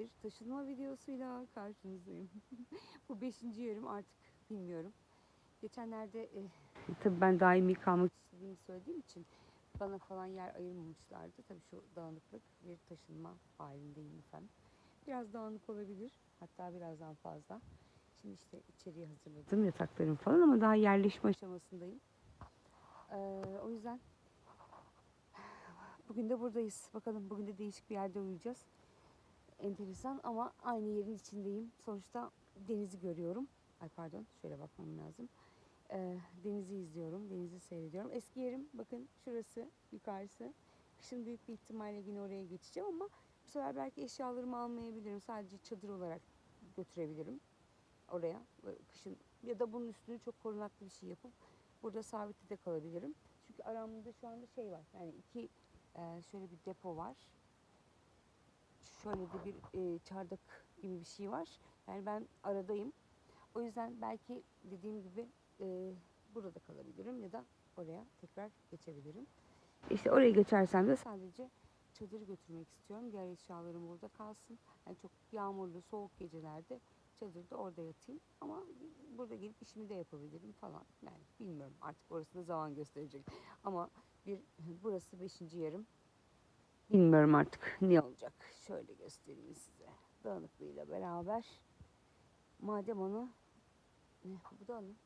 bir taşınma videosuyla karşınızdayım. Bu beşinci yerim artık bilmiyorum. Geçenlerde e, tabii ben daimi kalmak istediğimi söylediğim için bana falan yer ayırmamışlardı. Tabii şu dağınıklık bir taşınma halindeyim efendim. Biraz dağınık olabilir. Hatta birazdan fazla. Şimdi işte içeriye hazırladım yataklarım falan ama daha yerleşme aşamasındayım. Ee, o yüzden bugün de buradayız. Bakalım bugün de değişik bir yerde uyuyacağız. Enteresan ama aynı yerin içindeyim. Sonuçta denizi görüyorum. Ay pardon şöyle bakmam lazım. Ee, denizi izliyorum, denizi seyrediyorum. Eski yerim bakın şurası yukarısı. Kışın büyük bir ihtimalle yine oraya geçeceğim ama bu sefer belki eşyalarımı almayabilirim. Sadece çadır olarak götürebilirim oraya. Kışın ya da bunun üstüne çok korunaklı bir şey yapıp burada sabitli de kalabilirim. Çünkü aramda şu anda şey var. Yani iki e, şöyle bir depo var. Şöyle de bir e, çardak gibi bir şey var. Yani ben aradayım. O yüzden belki dediğim gibi e, burada kalabilirim ya da oraya tekrar geçebilirim. İşte oraya geçersem de sadece çadır götürmek istiyorum. Diğer eşyalarım burada kalsın. Yani çok yağmurlu, soğuk gecelerde çadırda orada yatayım. Ama burada gelip işimi de yapabilirim falan. Yani bilmiyorum artık orası da zaman gösterecek. Ama bir burası beşinci yerim. Bilmiyorum artık ne olacak. Şöyle göstereyim size. Dağınıklığıyla beraber. Madem onu ne, bu da alın.